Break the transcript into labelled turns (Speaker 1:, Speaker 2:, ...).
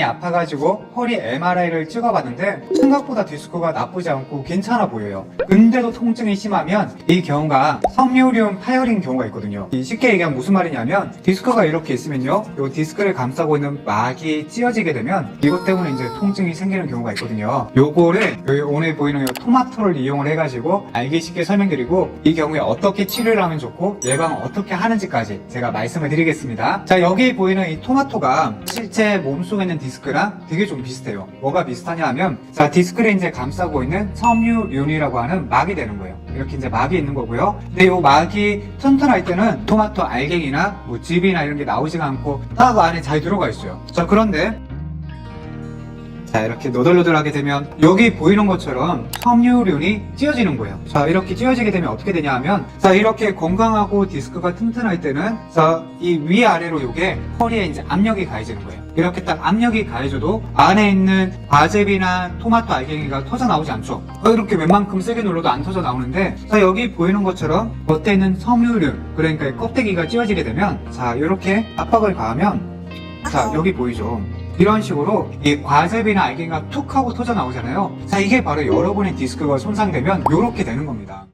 Speaker 1: 많이 아파가지고 허리 MRI를 찍어봤는데 생각보다 디스크가 나쁘지 않고 괜찮아 보여요. 근데도 통증이 심하면 이 경우가 섬유륜 파열인 경우가 있거든요. 이 쉽게 얘기하면 무슨 말이냐면 디스크가 이렇게 있으면요. 이 디스크를 감싸고 있는 막이 찢어지게 되면 이것 때문에 이제 통증이 생기는 경우가 있거든요. 요거를 여기 오늘 보이는 이 토마토를 이용을 해가지고 알기 쉽게 설명드리고 이 경우에 어떻게 치료를 하면 좋고 예방을 어떻게 하는지까지 제가 말씀을 드리겠습니다. 자 여기 보이는 이 토마토가 실제 몸속에 있는 디스크 랑 되게 좀 비슷해요. 뭐가 비슷하냐 하면 자 디스크를 이제 감싸고 있는 섬유륜이라고 하는 막이 되는 거예요. 이렇게 이제 막이 있는 거고요. 근데 이 막이 튼튼할 때는 토마토 알갱이나 뭐 즙이나 이런 게 나오지가 않고 딱 안에 잘 들어가 있어요. 자 그런데 자 이렇게 노들노들하게 되면 여기 보이는 것처럼 섬유륜이 찢어지는 거예요. 자 이렇게 찢어지게 되면 어떻게 되냐 하면 자 이렇게 건강하고 디스크가 튼튼할 때는 자이 위아래로 요게 허리에 이제 압력이 가해지는 거예요. 이렇게 딱 압력이 가해져도 안에 있는 과즙이나 토마토 알갱이가 터져 나오지 않죠. 어, 이렇게 웬만큼 세게 눌러도 안 터져 나오는데 자 여기 보이는 것처럼 겉에 있는 섬유륜 그러니까 이 껍데기가 찢어지게 되면 자 이렇게 압박을 가하면 자 여기 보이죠? 이런 식으로 이 과즙이나 알갱이가 툭 하고 터져 나오잖아요. 자 이게 바로 여러분의 디스크가 손상되면 이렇게 되는 겁니다